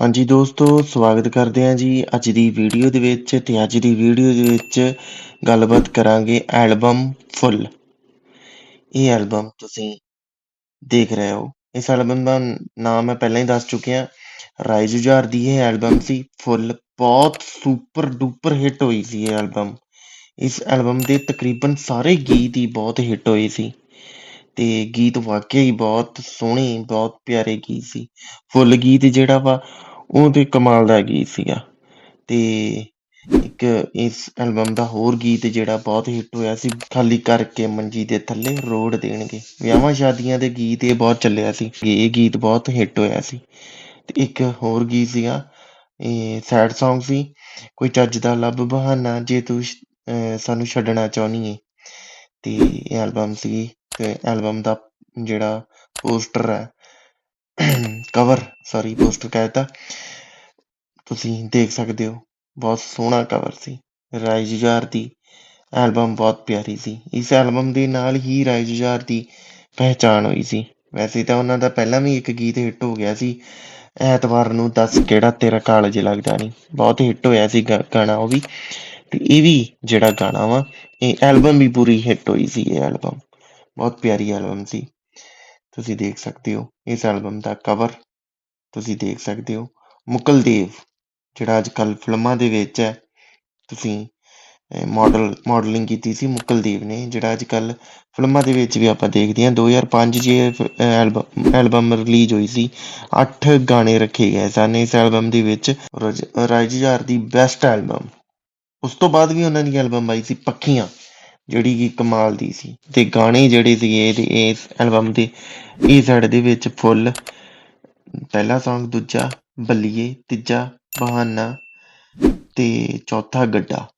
ਹਾਂਜੀ ਦੋਸਤੋ, ਸਵਾਗਤ ਕਰਦੇ ਹਾਂ ਜੀ ਅੱਜ ਦੀ ਵੀਡੀਓ ਦੇ ਵਿੱਚ ਤੇ ਅੱਜ ਦੀ ਵੀਡੀਓ ਦੇ ਵਿੱਚ ਗੱਲਬਾਤ ਕਰਾਂਗੇ ਐਲਬਮ ਫੁੱਲ। ਇਹ ਐਲਬਮ ਤੁਸੀਂ ਦੇਖ ਰਹੇ ਹੋ। ਇਸ ਐਲਬਮ ਦਾ ਨਾਮ ਮੈਂ ਪਹਿਲਾਂ ਹੀ ਦੱਸ ਚੁੱਕਿਆ। ਰਾਈਜ਼ ਜੁਝਾਰ ਦੀ ਇਹ ਐਲਬਮ ਸੀ। ਫੁੱਲ ਬਹੁਤ ਸੁਪਰ ਡੂਪਰ ਹਿੱਟ ਹੋਈ ਸੀ ਇਹ ਐਲਬਮ। ਇਸ ਐਲਬਮ ਦੇ ਤਕਰੀਬਨ ਸਾਰੇ ਗੀਤ ਹੀ ਬਹੁਤ ਹਿੱਟ ਹੋਏ ਸੀ। ਤੇ ਗੀਤ ਵਾਕਿਆ ਹੀ ਬਹੁਤ ਸੋਹਣੇ, ਬਹੁਤ ਪਿਆਰੇ ਗੀਤ ਸੀ। ਫੁੱਲ ਗੀਤ ਜਿਹੜਾ ਵਾ, ਉਹ ਤੇ ਕਮਾਲ ਦਾ ਗੀਤ ਸੀਗਾ। ਤੇ ਇੱਕ ਇਸ ਐਲਬਮ ਦਾ ਹੋਰ ਗੀਤ ਜਿਹੜਾ ਬਹੁਤ ਹਿੱਟ ਹੋਇਆ ਸੀ, ਖਾਲੀ ਕਰਕੇ ਮੰਜੀ ਦੇ ਥੱਲੇ ਰੋੜ ਦੇਣਗੇ। ਵਿਆਹਾਂ ਸ਼ਾਦੀਆਂ ਦੇ ਗੀਤ ਇਹ ਬਹੁਤ ਚੱਲਿਆ ਸੀ। ਇਹ ਗੀਤ ਬਹੁਤ ਹਿੱਟ ਹੋਇਆ ਸੀ। ਤੇ ਇੱਕ ਹੋਰ ਗੀਤ ਸੀਗਾ, ਇਹ ਸੈਡ Song ਸੀ। ਕੋਈ ਚੱਜ ਦਾ ਲੱਭ ਬਹਾਨਾ ਜੇ ਤੂੰ ਸਾਨੂੰ ਛੱਡਣਾ ਚਾਹੁੰਦੀ ਏ। ਤੇ ਇਹ ਐਲਬਮ ਸੀ ਐਲਬਮ ਦਾ ਜਿਹੜਾ ਪੋਸਟਰ ਹੈ ਕਵਰ ਸੌਰੀ ਪੋਸਟਰ ਕਹਿਤਾ ਤੁਸੀਂ ਦੇਖ ਸਕਦੇ ਹੋ, ਬਹੁਤ ਸੋਹਣਾ ਕਵਰ ਸੀ ਰਾਈ ਜੁਝਾਰ ਦੀ ਐਲਬਮ ਬਹੁਤ ਪਿਆਰੀ ਸੀ, ਇਸ ਐਲਬਮ ਦੇ ਨਾਲ ਹੀ ਰਾਈ ਜੁਝਾਰ ਦੀ ਪਹਿਚਾਣ ਹੋਈ ਸੀ, ਵੈਸੇ ਤਾਂ ਉਹਨਾਂ ਦਾ ਪਹਿਲਾਂ ਵੀ ਇੱਕ ਗੀਤ ਹਿੱਟ ਹੋ ਗਿਆ ਸੀ, ਐਤਵਾਰ ਨੂੰ ਦੱਸ ਕਿਹੜਾ ਤੇਰਾ ਕਾਲਜ ਲੱਗਦਾ ਨਹੀਂ ਬਹੁਤ ਹਿੱਟ ਹੋਇਆ ਸੀ ਗਾਣਾ ਉਹ ਵੀ, ਤੇ ਇਹ ਵੀ ਜਿਹੜਾ ਗਾਣਾ ਵਾ, ਇਹ ਐਲਬਮ ਵੀ ਪੂਰੀ ਹਿੱਟ ਹੋਈ ਸੀ ਇਹ ਐਲਬਮ ਬਹੁਤ ਪਿਆਰੀ ਐਲਬਮ ਸੀ। ਤੁਸੀਂ ਦੇਖ ਸਕਦੇ ਹੋ, ਇਸ ਐਲਬਮ ਦਾ ਕਵਰ ਤੁਸੀਂ ਦੇਖ ਸਕਦੇ ਹੋ। ਮੁਕਲਦੇਵ ਜਿਹੜਾ ਅੱਜ ਕੱਲ ਫਿਲਮਾਂ ਦੇ ਵਿੱਚ ਹੈ, ਤੁਸੀਂ ਮਾਡਲ ਮਾਡਲਿੰਗ ਕੀਤੀ ਸੀ ਮੁਕਲਦੀਪ ਨੇ, ਜਿਹੜਾ ਅੱਜ ਕੱਲ ਫਿਲਮਾਂ ਦੇ ਵਿੱਚ ਵੀ ਆਪਾਂ ਦੇਖਦੇ ਹਾਂ। 2005 'ਚ ਐਲਬਮ ਐਲਬਮ ਰਿਲੀਜ਼ ਹੋਈ ਸੀ। 8 ਗਾਣੇ ਰੱਖੇ ਗਏ ਸਨ ਇਸ ਐਲਬਮ ਦੇ ਵਿੱਚ। ਰਾਜਜਾਰ ਦੀ ਬੈਸਟ ਐਲਬਮ ਉਸ ਤੋਂ ਬਾਅਦ ਵੀ ਉਹਨਾਂ ਦੀ ਐਲਬਮ ਆਈ ਸੀ, ਪੱਖੀਆਂ। ਜਿਹੜੀ ਕਿ ਕਮਾਲ ਦੀ ਸੀ। ਤੇ ਗਾਣੇ ਜਿਹੜੇ ਸੀਗੇ ਇਹਦੇ ਇਸ ਐਲਬਮ ਦੇ ਏ ਸਾਈਡ ਦੇ ਵਿੱਚ ਫੁੱਲ ਪਹਿਲਾ Song, ਦੂਜਾ, ਬੱਲੀਏ, ਤੀਜਾ, ਬਹਾਨਾ ਤੇ ਚੌਥਾ ਗੱਡਾ।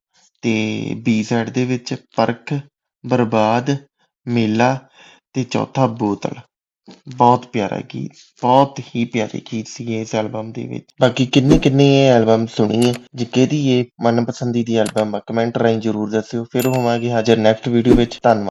ਤੇ ਬੀ ਸਾਈਡ ਦੇ ਵਿੱਚ ਪਰਖ, ਬਰਬਾਦ, ਮੇਲਾ ਤੇ ਚੌਥਾ ਬੋਤਲ। ਬਹੁਤ ਪਿਆਰਾ ਗੀਤ, ਬਹੁਤ ਹੀ ਪਿਆਰੇ ਗੀਤ ਸੀ ਇਸ ਐਲਬਮ ਦੇ ਵਿੱਚ। ਬਾਕੀ ਕਿੰਨੇ ਕਿੰਨੇ ਇਹ ਐਲਬਮ ਸੁਣੀ ਹੈ ਜੇ ਕਿਹਦੀ ਇਹ ਮਨਪਸੰਦੀ ਦੀ ਐਲਬਮ ਆ ਕਮੈਂਟ ਰਾਹੀਂ ਜਰੂਰ ਦੱਸਿਓ, ਫਿਰ ਹੋਵਾਂਗੇ ਹਾਜ਼ਰ ਨੈਕਸਟ ਵੀਡੀਓ ਵਿੱਚ। ਧੰਨਵਾਦ।